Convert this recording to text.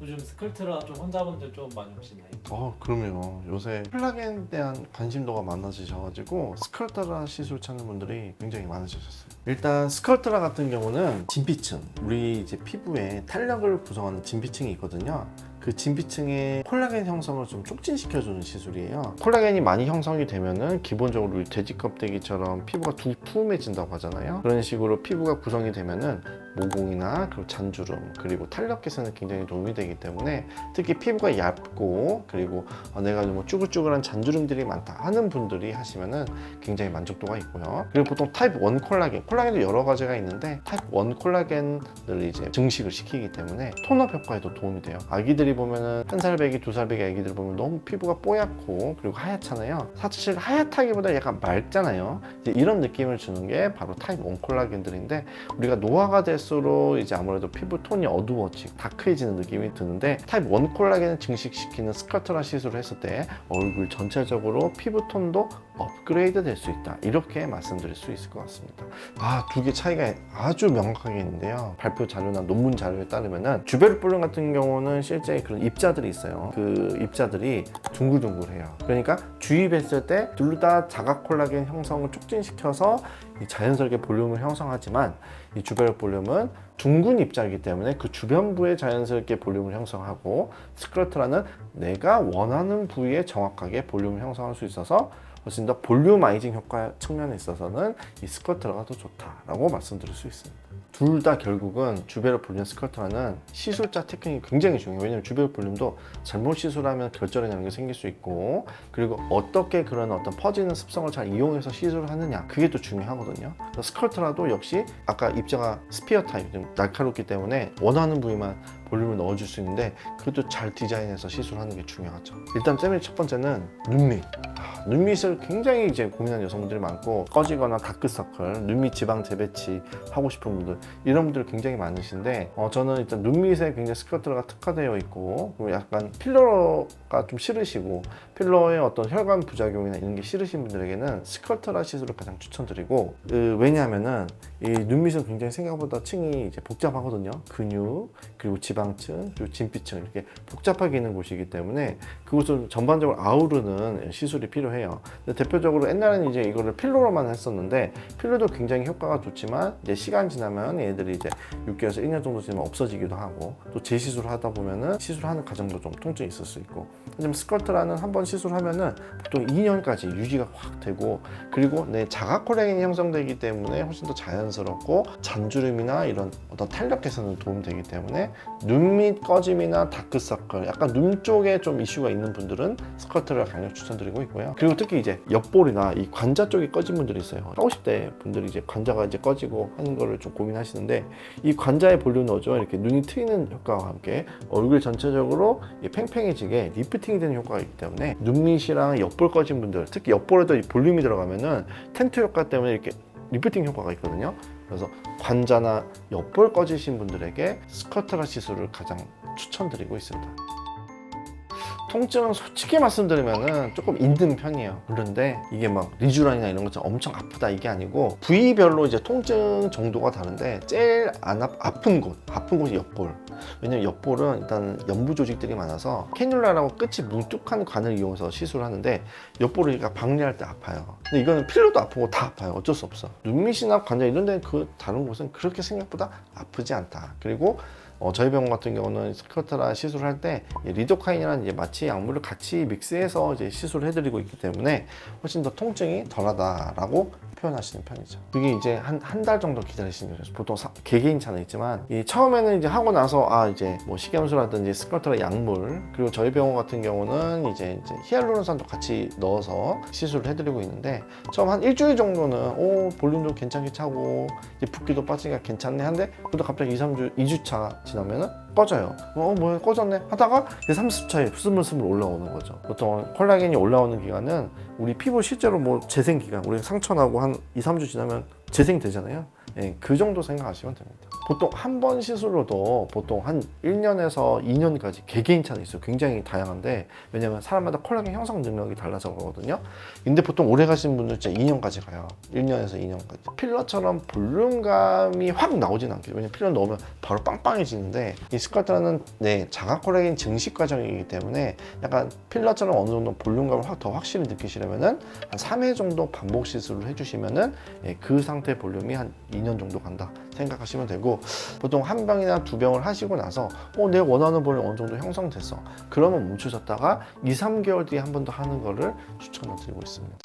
요즘 스컬트라 좀 환자분들 좀 많이 오시나요? 어, 그럼요. 요새 콜라겐에 대한 관심도가 많아지셔가지고 스컬트라 시술 찾는 분들이 굉장히 많아지셨어요. 일단 스컬트라 같은 경우는 진피층, 우리 이제 피부에 탄력을 구성하는 진피층이 있거든요. 그 진피층의 콜라겐 형성을 좀 촉진시켜주는 시술이에요. 콜라겐이 많이 형성이 되면은 기본적으로 돼지 껍데기처럼 피부가 두툼해진다고 하잖아요. 그런 식으로 피부가 구성이 되면은 모공이나 그리고 잔주름 그리고 탄력 개선에 굉장히 도움이 되기 때문에 특히 피부가 얇고 그리고 어, 내가 뭐 쭈글쭈글한 잔주름들이 많다 하는 분들이 하시면은 굉장히 만족도가 있고요. 그리고 보통 타입 1 콜라겐, 콜라겐도 여러 가지가 있는데 타입 1 콜라겐을 이제 증식을 시키기 때문에 톤업 효과에도 도움이 돼요. 아기들이 보면은 한 살 배기, 두 살 배기 아기들 보면 너무 피부가 뽀얗고 그리고 하얗잖아요. 사실 하얗다기보다 약간 맑잖아요. 이런 느낌을 주는 게 바로 타입 1 콜라겐들인데 우리가 노화가 될수록 이제 아무래도 피부 톤이 어두워지고 다크해지는 느낌이 드는데 타입 1 콜라겐을 증식시키는 스컬트라 시술을 했을 때 얼굴 전체적으로 피부 톤도 업그레이드 될 수 있다 이렇게 말씀드릴 수 있을 것 같습니다 아 두 개 차이가 아주 명확하게 있는데요 발표 자료나 논문 자료에 따르면은 주베르볼륨 같은 경우는 실제 그런 입자들이 있어요. 그 입자들이 둥글둥글해요. 그러니까 주입했을 때 둘 다 자가 콜라겐 형성을 촉진시켜서 이 자연스럽게 볼륨을 형성하지만 이 주베르 볼륨은 둥근 입자이기 때문에 그 주변부에 자연스럽게 볼륨을 형성하고 스크러트라는 내가 원하는 부위에 정확하게 볼륨을 형성할 수 있어서 훨씬 더 볼륨아이징 효과 측면에 있어서는 이 스커트라가 더 좋다라고 말씀드릴 수 있습니다. 둘 다 결국은 주베르 볼륨 스커트라는 시술자 테크닉이 굉장히 중요해요. 왜냐면 주베르 볼륨도 잘못 시술하면 결절이라는 게 생길 수 있고 그리고 어떻게 그런 어떤 퍼지는 습성을 잘 이용해서 시술을 하느냐 그게 또 중요하거든요. 그래서 스커트라도 역시 아까 입자가 스피어 타입 좀 날카롭기 때문에 원하는 부위만 볼륨을 넣어줄 수 있는데 그것도 잘 디자인해서 시술하는 게 중요하죠. 일단 쌤의 첫 번째는 눈밑. 아, 눈밑을 굉장히 이제 고민하는 여성분들이 많고 꺼지거나 다크서클, 눈밑 지방 재배치 하고 싶은 분들 이런 분들 굉장히 많으신데 어, 저는 일단 눈밑에 굉장히 스커트가 특화되어 있고 약간 필러가 좀 싫으시고 필러의 어떤 혈관 부작용이나 이런 게 싫으신 분들에게는 스컬트라 시술을 가장 추천드리고 그, 왜냐하면은 이 눈밑은 굉장히 생각보다 층이 이제 복잡하거든요 근육 그리고 지방 층 그리고 진피층 이렇게 복잡하게 있는 곳이기 때문에 그곳을 전반적으로 아우르는 시술이 필요해요. 대표적으로 옛날에는 이제 이거를 필러로만 했었는데 필러도 굉장히 효과가 좋지만 이제 시간 지나면 얘들이 이제 6개월에서 1년 정도 지나면 없어지기도 하고 또 재시술을 하다 보면은 시술하는 과정도 좀 통증이 있을 수 있고 하지만 스컬트라는 한 번 시술하면은 보통 2년까지 유지가 확 되고 그리고 내 자가 콜라겐이 형성되기 때문에 훨씬 더 자연스럽고 잔주름이나 이런 어떤 탄력 개선에 도움이 되기 때문에 눈 밑 꺼짐이나 다크서클 약간 눈 쪽에 좀 이슈가 있는 분들은 스컬트를 강력 추천드리고 있고요. 그리고 특히 이제 옆볼이나 이 관자 쪽이 꺼진 분들이 있어요. 40대. 분들이 이제 관자가 이제 꺼지고 하는 거를 좀 고민하시는데 이 관자에 볼륨 넣어줘. 이렇게 눈이 트이는 효과와 함께 얼굴 전체적으로 이 팽팽해지게 리프팅이 되는 효과가 있기 때문에 눈 밑이랑 옆볼 꺼진 분들 특히 옆볼에도 이 볼륨이 들어가면은 텐트 효과 때문에 이렇게 리프팅 효과가 있거든요 그래서 관자나 옆볼 꺼지신 분들에게 스커트라 시술을 가장 추천드리고 있습니다 통증은 솔직히 말씀드리면은 조금 있는 편이에요. 그런데 이게 막 리쥬란이나 이런 것처럼 엄청 아프다 이게 아니고 부위별로 이제 통증 정도가 다른데 제일 안 아, 아픈 곳, 아픈 곳이 옆볼. 왜냐면 옆볼은 일단 연부 조직들이 많아서 캐뉼라라고 끝이 뭉툭한 관을 이용해서 시술을 하는데 옆볼을 우리가 박리할 때 아파요. 근데 이거는 필러도 아프고 다 아파요. 어쩔 수 없어. 눈밑이나 관자 이런 데는 그 다른 곳은 그렇게 생각보다 아프지 않다. 그리고 어, 저희 병원 같은 경우는 스커트라 시술을 할 때 리도카인이라는 이제 마취 약물을 같이 믹스해서 이제 시술을 해드리고 있기 때문에 훨씬 더 통증이 덜하다라고 표현하시는 편이죠. 그게 이제 한 한 달 정도 기다리시는 거죠. 보통 사- 개개인 차는 있지만 이 처음에는 이제 하고 나서 아 이제 뭐 식염수라든지 스커트라 약물 그리고 저희 병원 같은 경우는 이제, 이제 히알루론산도 같이 넣어서 시술을 해드리고 있는데 처음 한 일주일 정도는 오 볼륨도 괜찮게 차고 이제 붓기도 빠지기가 괜찮네 한데 그래도 갑자기 2, 3주 2주차 지나면은 꺼져요. 어 뭐야 꺼졌네 하다가 이제 30 차에 스물스물 올라오는 거죠. 보통 콜라겐이 올라오는 기간은 우리 피부 실제로 뭐 재생 기간 우리 상처 나고 한 2, 3주 지나면 재생되잖아요. 예, 그 정도 생각하시면 됩니다. 보통 한 번 시술로도 보통 한 1년에서 2년까지 개개인 차는 있어요. 굉장히 다양한데 왜냐면 사람마다 콜라겐 형성 능력이 달라서 그러거든요. 근데 보통 오래 가신 분들 진짜 2년까지 가요. 1년에서 2년까지. 필러처럼 볼륨감이 확 나오진 않게 왜냐면 필러 넣으면 바로 빵빵해지는데 이 스컬트라는 네, 자가 콜라겐 증식 과정이기 때문에 약간 필러처럼 어느 정도 볼륨감을 확 더 확실히 느끼시려면은 한 3회 정도 반복 시술을 해주시면은 예, 그 상태 볼륨이 한 2년 정도 간다 생각하시면 되고 보통 한 병이나 두 병을 하시고 나서 어, 내가 원하는 볼륨 어느 정도 형성됐어. 그러면 멈추셨다가 2, 3개월 뒤에 한 번 더 하는 거를 추천을 드리고 있습니다